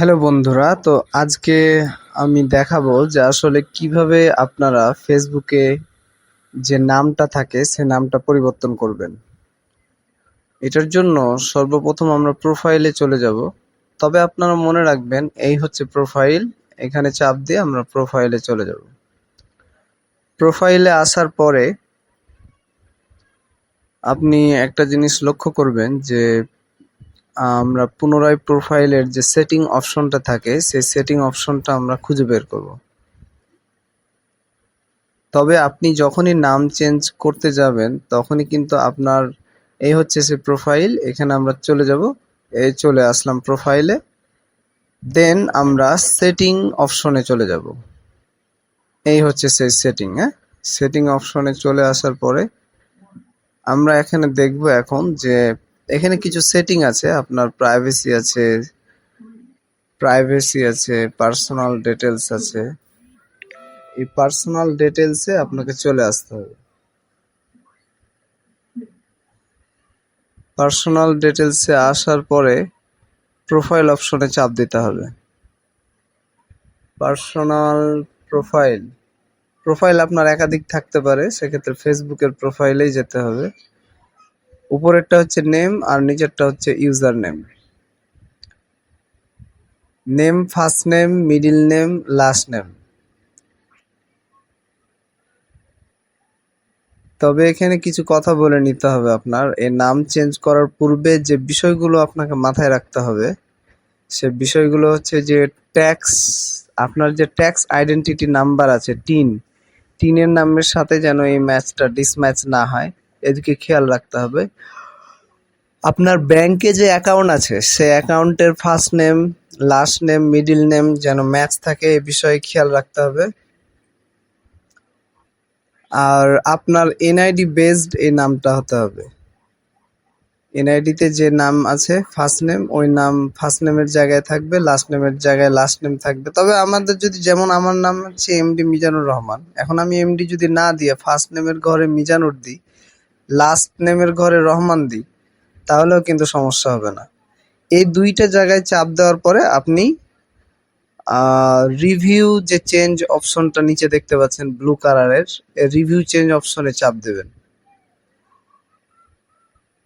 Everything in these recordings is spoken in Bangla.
হ্যালো বন্ধুরা, তো আজকে আমি দেখাবো যে আসলে কীভাবে আপনারা ফেসবুকে যে নামটা থাকে, সে নামটা পরিবর্তন করবেন। এটার জন্য সর্বপ্রথম আমরা প্রোফাইলে চলে যাব। তবে আপনারা মনে রাখবেন, এই হচ্ছে প্রোফাইল এখানে চাপ দিয়ে আমরা প্রোফাইলে চলে যাব। প্রোফাইলে আসার পরে আপনি একটা জিনিস লক্ষ্য করবেন যে আমরা পুনরায় প্রোফাইলের যে সেটিং অপশনটা থাকে, সেই সেটিং অপশনটা আমরা খুঁজে বের করব। তবে আপনি যখনই নাম চেঞ্জ করতে যাবেন, তখনই কিন্তু আপনার এই হচ্ছে সে প্রোফাইল, এখানে আমরা চলে যাব এই চলে আসলাম প্রোফাইলে, দেন আমরা সেটিং অপশনে চলে যাব। এই হচ্ছে সেই সেটিং হ্যাঁ? সেটিং অপশনে চলে আসার পরে আমরা এখানে দেখব এখন যে এখানে কিছু সেটিং আছে, আপনার প্রাইভেসি আছে প্রাইভেসি আছে পার্সোনাল ডিটেলস আছে। এই পার্সোনাল ডিটেলসে আপনাকে চলে আসতে হবে। পার্সোনাল ডিটেলসে আসার পরে প্রোফাইল অপশনে চাপ দিতে হবে। পার্সোনাল প্রোফাইল প্রোফাইল আপনার একাধিক থাকতে পারে, সেক্ষেত্রে ফেসবুকের প্রোফাইলেই যেতে হবে। উপরেরটা হচ্ছে নেম আর নিচেরটা হচ্ছে user name name first name middle name last name তবে এখানে কিছু কথা বলে নিতে হবে আপনার। এই নাম চেঞ্জ করার পূর্বে যে বিষয়গুলো আপনাকে মাথায় রাখতে হবে, সে বিষয়গুলো হচ্ছে যে ট্যাক্স আপনার যে ট্যাক্স আইডেন্টিটি নাম্বার আছে টিন, টিনের নামের সাথে যেন এই ম্যাচটা ডিসম্যাচ না হয়। এদিকে খেয়াল রাখতে হবে। আপনার ব্যাংকে যে অ্যাকাউন্ট আছে, সে অ্যাকাউন্টের first name last name middle name যেন ম্যাচ থাকে এ বিষয়ে খেয়াল রাখতে হবে। আর আপনার এনআইডি বেসড এই নামটা হতে হবে। এনআইডিতে যে নাম আছে ফার্স্ট নেম ওই নাম ফার্স্ট নেমের জায়গায় থাকবে লাস্ট নেমের জায়গায় লাস্ট নেম থাকবে। তবে আমাদের যদি যেমন আমার নাম হচ্ছে এমডি মিজানুর রহমান, এখন আমি এমডি যদি না দিয়ে ফার্স্ট নেমের ঘরে মিজানুর দিই লাস্ট নেমের ঘরে রহমান দিই তাহলেও কিন্তু সমস্যা হবে না। এই দুইটা জায়গায় চাপ দেওয়ার পরে আপনি রিভিউ যে চেঞ্জ অপশনটা নিচে দেখতে পাচ্ছেন ব্লু কালারের রিভিউ চেঞ্জ অপশনে চাপ দেবেন।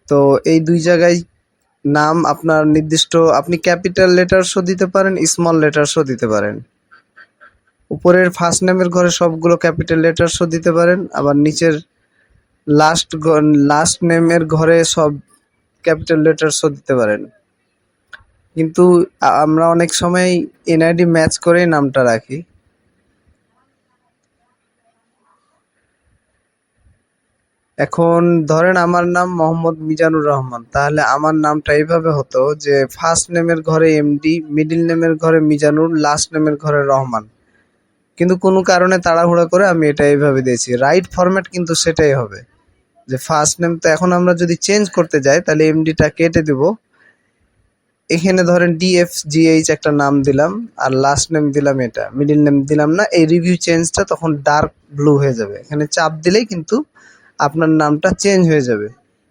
তো এই দুই জায়গায় নাম আপনার নির্দিষ্ট, আপনি ক্যাপিটাল লেটারসও দিতে পারেন স্মল লেটারসও দিতে পারেন। উপরের ফার্স্ট নেমের ঘরে সবগুলো ক্যাপিটাল লেটারসও দিতে পারেন, আবার নিচের লাস্ট লাস্ট নেমের ঘরে সব ক্যাপিটাল লেটারসও দিতে পারেন। কিন্তু আমরা অনেক সময় এনআইডি ম্যাচ করেই নামটা রাখি। এখন ধরেন আমার নাম মোহাম্মদ মিজানুর রহমান, তাহলে আমার নামটা এইভাবে হতো যে ফার্স্ট নেমের ঘরে এমডি মিডিল নেমের ঘরে মিজানুর লাস্ট নেমের ঘরে রহমান। কিন্তু কোনো কারণে তাড়াহুড়া করে আমি এটা এইভাবে দিয়েছি। রাইট ফরম্যাট কিন্তু সেটাই হবে। যে ফার্স্ট নেম তো এখন আমরা যদি চেঞ্জ করতে যাই, তাহলে এমডিটা কেটে দেব। এখানে ধরেন ডিএফ জিএইচ একটা নাম দিলাম, আর লাস্ট নেম দিলাম এটা। মিডিল নেম দিলাম না, এই রিভিউ চেঞ্জটা তখন ডার্ক ব্লু হয়ে যাবে। এখানে চাপ দিলেই কিন্তু আপনার নামটা চেঞ্জ হয়ে যাবে।